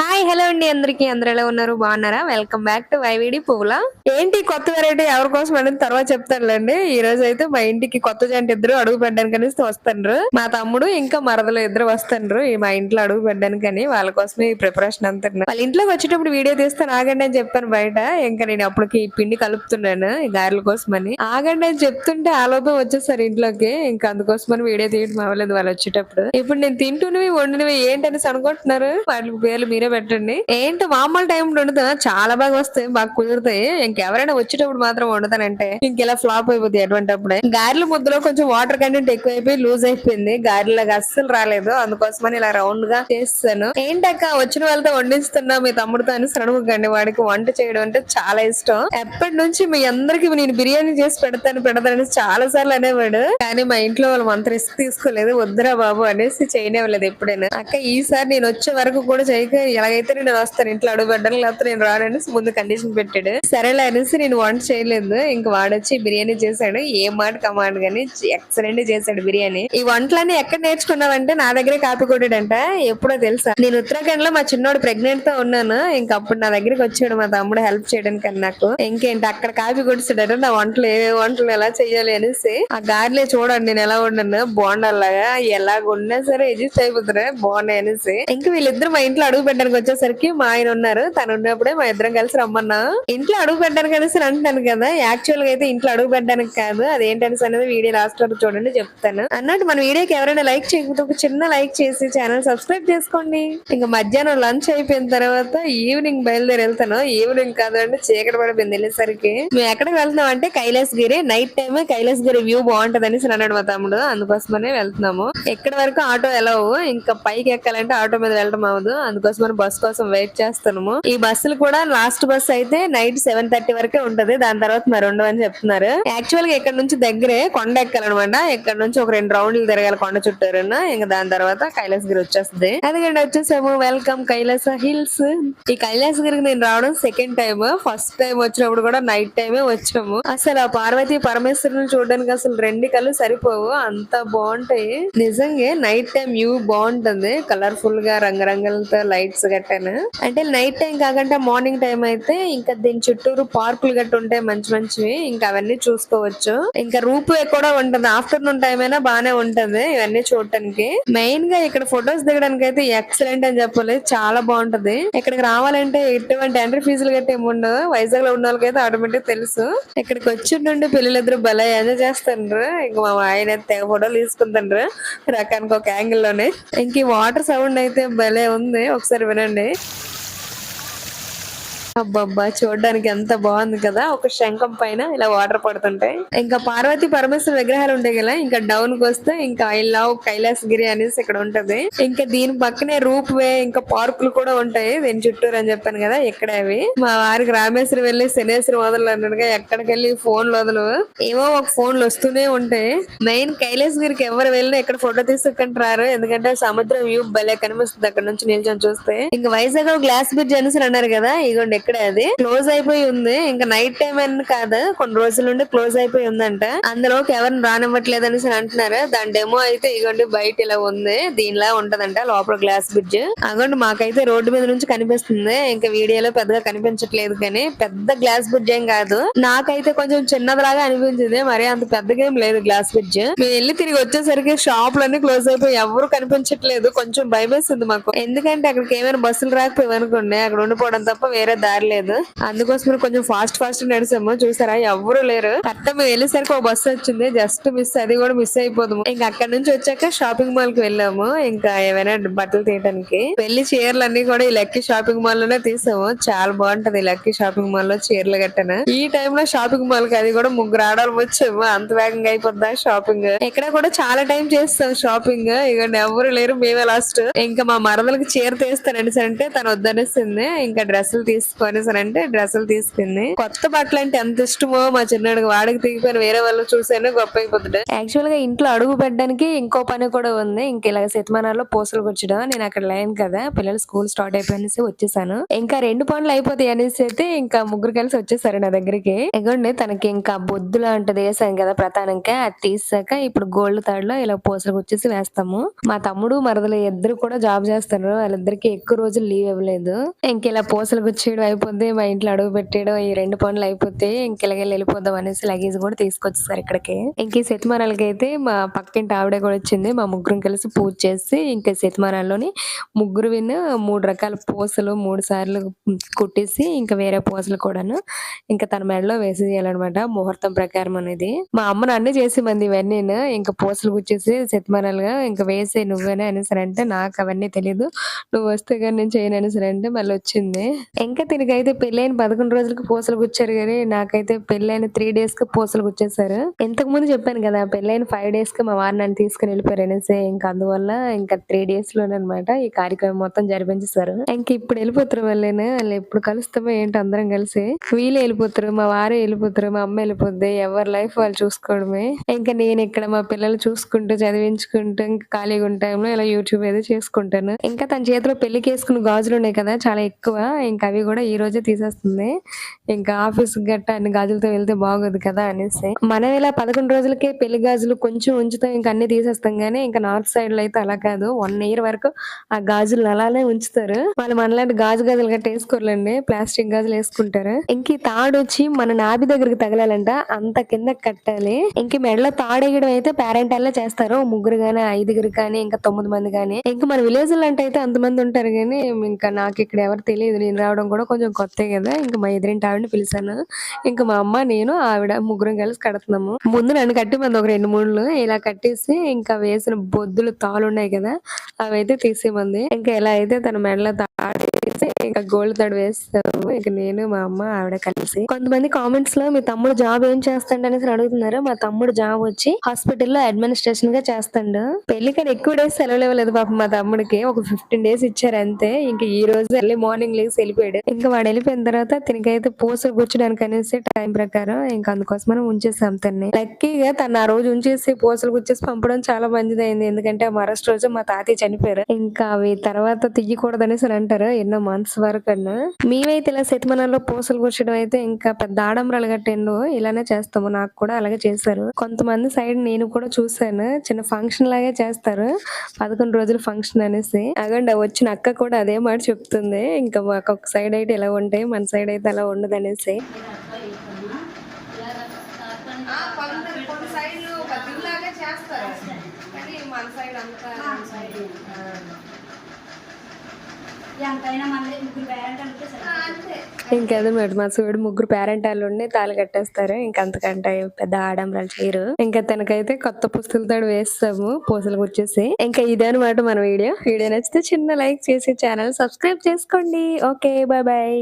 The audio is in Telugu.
హాయ్ హలో అండి. అందరికి అందరు ఎలా ఉన్నారు? బాగున్నారా? వెల్కమ్ బ్యాక్ టు వైవిడి పువ్వుల. ఏంటి కొత్త వెరైటీ ఎవరి కోసం అనేది తర్వాత చెప్తానులేండి. ఈ రోజు అయితే మా ఇంటికి కొత్త జంట ఇద్దరు అడుగు పెట్టడానికి అనేసి వస్తుండ్రు. మా తమ్ముడు ఇంకా మరదలు ఇద్దరు వస్తుండ్రు. మా ఇంట్లో అడుగు పెట్టడానికి వాళ్ళ కోసమే ఈ ప్రిపరేషన్ అంతా వాళ్ళ ఇంట్లోకి వచ్చేటప్పుడు వీడియో తీస్తాను ఆగండి అని చెప్పాను బయట. ఇంకా నేను అప్పటికి ఈ పిండి కలుపుతున్నాను ఈ గారెల కోసమని. ఆగండి అని చెప్తుంటే ఆలోపం వచ్చేసారు ఇంట్లోకి. ఇంకా అందుకోసమని వీడియో తీయడం అవ్వలేదు వాళ్ళు వచ్చేటప్పుడు. ఇప్పుడు నేను తింటున్నవి వండినవి ఏంటనేసి అనుకుంటున్నారు? వాళ్ళకి పేర్లు మీరే పెట్టండి. ఏంటి మామూలు టైం వండుతా చాలా బాగా వస్తాయి బాగా కుదురుతాయి. ఇంకెవరైనా వచ్చేటప్పుడు మాత్రం వండుతానంటే ఇంకెలా ఫ్లాప్ అయిపోతాయి అటువంటి అప్పుడే గారెల ముద్దలో కొంచెం వాటర్ కంటెంట్ అయిపోయి లూజ్ అయిపోయింది. గారెలాగా అస్సలు రాలేదు. అందుకోసమని ఇలా రౌండ్గా చేస్తాను. ఏంటక్క వచ్చిన వాళ్ళతో వండిస్తున్నా మీ తమ్ముడితో అని సడముకండి వాడికి వంట చేయడం అంటే చాలా ఇష్టం. ఎప్పటి నుంచి మీ అందరికి నేను బిర్యానీ చేసి పెడతాను పెడతానని చాలా సార్లు అనేవాడు. కానీ మా ఇంట్లో వాళ్ళు అంత రిస్క్ తీసుకోలేదు. వద్దురా బాబు అనేసి చేయనివ్వలేదు ఎప్పుడైనా. అక్క ఈసారి నేను వచ్చే వరకు కూడా చేయక ఎలాగైతే నేను వస్తాను ఇంట్లో అడుగు పెట్టాను లేకపోతే నేను రానని ముందు కండిషన్ పెట్టాడు. సరేలే అనేసి నేను వంట చేయలేదు. ఇంకా వాడొచ్చి బిర్యానీ చేశాడు. ఏ మాట కమాండ్ గానీ ఎక్సలెంట్ చేశాడు బిర్యానీ. ఈ వంటలన్నీ ఎక్కడ నేర్చుకున్నావంటే నా దగ్గరే కాపీ కొట్టాడంట. ఎప్పుడో తెలుసా? నేను ఉత్తరాఖండ్లో మా చిన్నోడు ప్రెగ్నెంట్తో ఉన్నాను. ఇంకా అప్పుడు నా దగ్గరికి వచ్చాడు మా తమ్ముడు హెల్ప్ చేయడానికి నాకు. ఇంకేంటి? అక్కడ కాపీ కొట్టిస్తాడు నా వంటలు ఏ వంటలు ఎలా చేయాలి అనేసి. ఆ గారిలే చూడండి నేను ఎలా ఉన్నాను బోండాలాగా ఎలా ఉన్నా సరే ఎడ్జస్ట్ అయిపోతారు బాగున్నాయి అనేసి. ఇంకా వీళ్ళిద్దరు మా ఇంట్లో అడుగు పెట్టడానికి వచ్చేసరికి మా ఆయన ఉన్నారు. తను ఉన్నప్పుడే మా ఇద్దరం కలిసి రమ్మన్నా. ఇంట్లో అడుగు పెట్టడానికి అనేసి అంటాను కదా. యాక్చువల్గా అయితే ఇంట్లో అడుగు పెట్టడానికి కాదు. అదేంటనేసి అనేది వీడియో లాస్ట్ వరకు చూడండి చెప్తాను. అన్నట్టు మన వీడియోకి ఎవరైనా లైక్ చేయకపోతే ఒక చిన్న లైక్ చేసి ఛానల్ సబ్స్క్రైబ్ చేసుకోండి. ఇంకా మధ్యాహ్నం లంచ్ అయిపోయిన తర్వాత ఈవినింగ్ బయలుదేరి వెళ్తాను. ఈవినింగ్ కాదు అంటే చీకటి పడిపోయింది వెళ్ళేసరికి. మేము ఎక్కడికి వెళ్తున్నాం అంటే Kailasagiri. Night time Kailasagiri view బాగుంటది అనేసి అన్నాడు మా తమ్ముడు. అందుకోసమనే వెళ్తున్నాము. ఎక్కడి వరకు ఆటో ఎలావు ఇంకా పైకి ఎక్కాలంటే ఆటో మీద వెళ్ళడం అవ్వదు. అందుకోసం అందుకోసమని బస్ కోసం వెయిట్ చేస్తున్నాము. ఈ బస్సులు కూడా లాస్ట్ బస్ అయితే నైట్ సెవెన్ థర్టీ వరకే ఉంటది. దాని తర్వాత మరి ఉండవని చెప్తున్నారు. యాక్చువల్గా ఇక్కడ నుంచి దగ్గరే కొండ ఎక్కాలన్నమాట. ఇక్కడ నుంచి ఒక రెండు రౌండ్లు తిరగాలి కొండ చుట్టూరున్న. ఇంకా దాని తర్వాత కైలాసగిరి వచ్చేస్తుంది. అదిగండి వచ్చేసాము. వెల్కమ్ కైలాస హిల్స్ ఈ కైలాసగిరికి నేను రావడం సెకండ్ టైం ఫస్ట్ టైం వచ్చినప్పుడు కూడా నైట్ టైమే వచ్చాము. అసలు ఆ పార్వతి పరమేశ్వరుని చూడడానికి అసలు రెండు కళ్ళు సరిపోవు. అంత బాగుంటాయి. నిజంగా నైట్ టైం వ్యూ బాగుంటుంది. కలర్ఫుల్గా రంగురంగులతో లైట్స్ గట్టాను అంటే నైట్ టైం కాకుండా మార్నింగ్ టైం అయితే ఇంకా దీని చుట్టూరు పార్కులు గట్ట ఉంటాయి మంచి మంచివి. ఇంకా అవన్నీ చూసుకోవచ్చు. ఇంకా రూప్ వే కూడా ఉంటది. ఆఫ్టర్నూన్ టైం అయినా బానే ఉంటది ఇవన్నీ చూడటానికి. మెయిన్గా ఇక్కడ ఫొటోస్ దిగడానికి అయితే ఎక్సలెంట్ అని చెప్పాలి. చాలా బాగుంటది. ఇక్కడికి రావాలంటే ఎటువంటి ఎంట్రీ ఫీజులు గట్ట ఏమి వైజాగ్లో ఉన్న వాళ్ళకైతే ఆటోమేటిక్ తెలుసు. ఇక్కడికి వచ్చి నుండి పిల్లలిద్దరు భలే ఎంజాయ్ చేస్తుండ్రు. ఇంకా మా ఆయన అయితే తెగ ఫోటోలు తీసుకుంటుండ్రు. రకానికి ఒక యాంగిల్లోనే. ఇంక వాటర్ సౌండ్ అయితే భలే ఉంది. ఒకసారి వినండి. అబ్బబ్బా చూడడానికి ఎంత బాగుంది కదా. ఒక శంఖం పైన ఇలా వాటర్ పడుతుంటాయి ఇంకా పార్వతి పరమేశ్వర విగ్రహాలు ఉంటాయి కదా. ఇంకా డౌన్కి వస్తే ఇంకా ఐ లవ్ కైలాసగిరి అనేసి ఇక్కడ ఉంటది. ఇంకా దీని పక్కనే రూప్ వే ఇంకా పార్కులు కూడా ఉంటాయి. దీని చుట్టూరు అని చెప్పాను కదా ఇక్కడ అవి. మా వారికి రామేశ్వరం వెళ్ళి శనేశ్వరం వదలు అన్నట్టుగా ఎక్కడికి వెళ్ళి ఫోన్లు వదలు ఏమో ఒక ఫోన్లు వస్తూనే ఉంటాయి. మెయిన్ కైలాసగిరికి ఎవరు వెళ్ళినా ఇక్కడ ఫోటో తీసుకుంటారు ఎందుకంటే సముద్రం వ్యూ భలే కనిపిస్తుంది అక్కడ నుంచి నిల్చొని చూస్తే. ఇంకా వైజాగ్ గ్లాస్ బ్రిడ్జ్ అనేసి అన్నారు కదా ఇగోండి ఇక్కడే అది. క్లోజ్ అయిపోయి ఉంది. ఇంకా నైట్ టైం అని కాదు కొన్ని రోజుల నుండి క్లోజ్ అయిపోయి ఉందంట. అందులోకి ఎవరిని రానివ్వట్లేదు అనేసి అంటున్నారు. దాని డెమో అయితే ఇగోండి బయట ఇలా ఉంది. దీనిలా ఉంటదంట లోపల గ్లాస్ బ్రిడ్జ్ అగోండి మాకైతే రోడ్డు మీద నుంచి కనిపిస్తుంది. ఇంకా వీడియోలో పెద్దగా కనిపించట్లేదు కానీ పెద్ద గ్లాస్ బ్రిడ్జ్ ఏం కాదు. నాకైతే కొంచెం చిన్నదిలాగా అనిపించింది. మరి అంత పెద్దగా ఏం లేదు గ్లాస్ బ్రిడ్జ్ మేము వెళ్ళి తిరిగి వచ్చేసరికి షాపులన్నీ క్లోజ్ అయిపోయి ఎవరు కనిపించట్లేదు. కొంచెం భయమేసింది మాకు. ఎందుకంటే అక్కడికి ఏమైనా బస్సులు రాకపోయి అనుకోండి అక్కడ ఉండిపోవడం తప్ప వేరే దారి లేదు అందుకోసం కొంచెం ఫాస్ట్ ఫాస్ట్ నడిచాము. చూసారా? ఎవరు లేరు. కరెక్ట్ మేము వెళ్ళేసరికి ఒక బస్సు వచ్చింది. జస్ట్ మిస్ అది కూడా మిస్ అయిపోదాము ఇంకా అక్కడ నుంచి వచ్చాక షాపింగ్ మాల్కి వెళ్ళాము. ఇంకా ఏమైనా బట్టలు తీయడానికి పెళ్ళి చీరలు అన్ని కూడా ఈ లక్కీ షాపింగ్ మాల్లోనే తీసాము. చాలా బాగుంటది లక్కీ షాపింగ్ మాల్లో చీరలు కట్టన. ఈ టైం లో షాపింగ్ మాల్కి అది కూడా ముగ్గురు ఆడాలి వచ్చాము. అంత వేగంగా అయిపోద్దా షాపింగ్? ఇక్కడ కూడా చాలా టైం చేస్తాం షాపింగ్. ఇక ఎవరు లేరు. మేమే లాస్ట్. ఇంకా మా మరదలకి చీర తీస్తానండి అంటే తను వద్దనేసింది. ఇంకా డ్రెస్సులు తీసుకొని అనేసి అంటే డ్రెస్సులు తీసుకుంది. కొత్త బట్టలు అంటే ఎంత ఇష్టమో మా చిన్నడికి వాడికి దిగిపోయిన వేరే వాళ్ళు చూసాను గొప్ప అయిపోతుంది యాక్చువల్గా ఇంట్లో అడుగు పెట్టడానికి ఇంకో పని కూడా ఉంది. ఇంక ఇలా శతమానాల్లో పూసలు కూర్చడం నేను అక్కడ లేను కదా. పిల్లలు స్కూల్ స్టార్ట్ అయిపోయినేసి వచ్చేసాను. ఇంకా రెండు పనులు అయిపోతాయి అనేసి అయితే ఇంకా ముగ్గురు కలిసి వచ్చేసారు నా దగ్గరికి. ఎగండి తనకి ఇంకా బొద్దు లాంటిది వేసాం కదా ప్రధానంగా. అది తీసాక ఇప్పుడు గోల్డ్ తాడులో ఇలా పూసలు వచ్చేసి వేస్తాము. మా తమ్ముడు మరదలు ఇద్దరు కూడా జాబ్ చేస్తారు వాళ్ళిద్దరికి ఎక్కువ రోజులు లీవ్ ఇవ్వలేదు. ఇంక ఇలా పూసలు గుచ్చేయడం అయిపోద్ది మా ఇంట్లో అడుగు పెట్టేయడం ఈ రెండు పనులు అయిపోతే ఇంక వెళ్ళిపోదాం అనేసి లగేజ్ కూడా తీసుకొచ్చేసారు ఇక్కడికి. ఇంక శతమానాలకి అయితే మా పక్కింటి ఆవిడ కూడా వచ్చింది. మా ముగ్గురం కలిసి పూజ చేసి ఇంకా శతమానాల్లోని ముగ్గురు విన్ మూడు రకాల పూసలు మూడు సార్లు కుట్టేసి ఇంకా వేరే పూసలు కూడాను ఇంకా తన మెడలో వేసి చేయాలన్నమాట ముహూర్తం ప్రకారం అనేది. మా అమ్మ నన్ను చేసి మంది ఇవన్నీ. ఇంకా పూసలు గుచ్చేసి శతమానాలుగా ఇంకా వేసే నువ్వేనా అనేసి నాకు అవన్నీ తెలియదు నువ్వు వస్తే కానీ నేను చేయను అనేసి మళ్ళీ వచ్చింది. ఇంకా తినకైతే పెళ్ళైన పదకొండు రోజులకి పూసలు గుచ్చారు కానీ నాకైతే పెళ్ళైన త్రీ డేస్కి పూసలు గుచ్చేసారు ఇంతకు ముందు చెప్పాను కదా పెళ్ళైన ఫైవ్ డేస్కి మా వారు నన్ను తీసుకుని వెళ్ళిపోయారు అనేసి ఇంకా అందువల్ల ఇంకా త్రీ డేస్ లోనమాట ఈ కార్యక్రమం మొత్తం జరిపించేశారు. ఇంక ఇప్పుడు వెళ్ళిపోతారు వాళ్ళేనా? వాళ్ళు ఎప్పుడు కలుస్తామో ఏంటి అందరం కలిసి. వీళ్ళు వెళ్ళిపోతారు మా వారే వెళ్ళిపోతారు మా అమ్మ వెళ్ళిపోద్ది ఎవరి లైఫ్ వాళ్ళు చూసుకోవడమే. ఇంకా నేను ఇక్కడ మా పిల్లలు చూసుకుంటూ చదివించుకుంటూ ఇంకా ఖాళీగా ఉన్న టైంలో ఇలా యూట్యూబ్ ఏదో చేసుకుంటాను. ఇంకా తన చేతిలో పెళ్ళికి వేసుకున్న గాజులు ఉన్నాయి కదా చాలా ఎక్కువ. ఇంకా అవి కూడా ఈ రోజే తీసేస్తుంది. ఇంకా ఆఫీస్ గట్ట అన్ని గాజులతో వెళ్తే బాగోదు కదా అనేసి. మనం ఇలా పదకొండు రోజులకే పెళ్ళి గాజులు కొంచెం ఉంచుతాం ఇంకా అన్ని తీసేస్తాం కానీ ఇంకా నార్త్ సైడ్లో అయితే అలా కాదు. వన్ ఇయర్ వరకు ఆ గాజులు అలానే ఉంచుతారు. వాళ్ళు మనలాంటి గాజు గాజులు గట్ట వేసుకోరులేండి. ప్లాస్టిక్ గాజులు వేసుకుంటారు. ఇంక ఈ తాడు వచ్చి మన నాభి దగ్గరికి తగలాలంట. అంత కింద కట్టాలి. ఇంక మెడలో తాడేయడం అయితే పేరెంటాల్లో చేస్తారు. ముగ్గురు గానీ ఐదుగురు కానీ ఇంకా తొమ్మిది మంది కానీ ఇంకా మన విలేజ్ అంటే అయితే అంతమంది ఉంటారు కానీ ఇంకా నాకు ఇక్కడ ఎవరు తెలియదు. నేను రావడం కూడా కొంచెం కొత్తే కదా ఇంకా మా ఎదురింటి ఆవిడని పిలిచాను. ఇంకా మా అమ్మ నేను ఆవిడ ముగ్గురం కలిసి కడుతున్నాము. ముందు నన్ను కట్టి మంది ఒక రెండు మూడులు ఇలా కట్టేసి ఇంకా వేసిన బొద్దులు తాళ్ళు ఉన్నాయి కదా అవి అయితే తీసేమంది ఇంకా ఎలా అయితే తన మెడలో తాడేసి ఇంకా గోల్డ్ తాడు వేస్తాము. ఇంకా నేను మా అమ్మ ఆవిడ కలిసి. కొంతమంది కామెంట్స్లో మీ తమ్ముడు జాబ్ ఏం చేస్తాడు? అనేసి అడుగుతున్నారు. మా తమ్ముడు జాబ్ వచ్చి హాస్పిటల్లో అడ్మినిస్ట్రేషన్గా చేస్తాడు. పెళ్ళికని ఎక్కువ డేస్ సెలవులు ఇవ్వలేదు పాప మా తమ్ముడికి. ఒక ఫిఫ్టీన్ డేస్ ఇచ్చారు అంతే. ఇంకా ఈ రోజు ఎర్లీ మార్నింగ్ లేసి వెళ్ళిపోయాడు. ఇంకా వాడు వెళ్ళిపోయిన తర్వాత తినకైతే పూసలు కూర్చోడానికి అనేసి టైం ప్రకారం ఇంకా అందుకోసమని ఉంచేసాం తన్ని. లక్కీగా తను ఆ రోజు ఉంచేసి పూసలు కూర్చేసి పంపడం చాలా మంచిదైంది. ఎందుకంటే ఆ మరస్ట్ రోజు మా తాతయ్య చనిపోయారు. ఇంకా అవి తర్వాత తీయకూడదు అనేసి అంటారు. ఎన్నో మంత్స్ వరకు అన్న మేమైతే ఇలా శతమనాల్లో పూసలు కూర్చడం అయితే ఇంకా పెద్ద ఆడంబరాలు కట్టేండు ఇలానే చేస్తాము. నాకు కూడా అలాగే చేశారు. కొంతమంది సైడ్ నేను కూడా చూసాను చిన్న ఫంక్షన్ లాగే చేస్తారు. పదకొండు రోజులు ఫంక్షన్ అనేసి. అగండి వచ్చిన అక్క కూడా అదే మాట చెప్తుంది. ఇంకా ఒక సైడ్ అయితే ఇలా ఉంటాయి మన సైడ్ అయితే అలా ఉండదు అనేసి. చేస్తారు. మంది ముగ్గురు పేరెంట్ అంటే ఇంకేదో మేడం మా సూడు ముగ్గురు పేరెంట్ వాళ్ళు ఉండి తాళి కట్టేస్తారు. ఇంకా అంతకంటే పెద్ద ఆడంబరాలు చేయరు. ఇంకా తనకైతే కొత్త పుస్తలతో వేస్తాము పూసలు వచ్చేసి ఇంకా ఇదే అనమాట మన వీడియో. వీడియో నచ్చితే చిన్న లైక్ చేసి ఛానల్ సబ్స్క్రైబ్ చేసుకోండి. Okay bye bye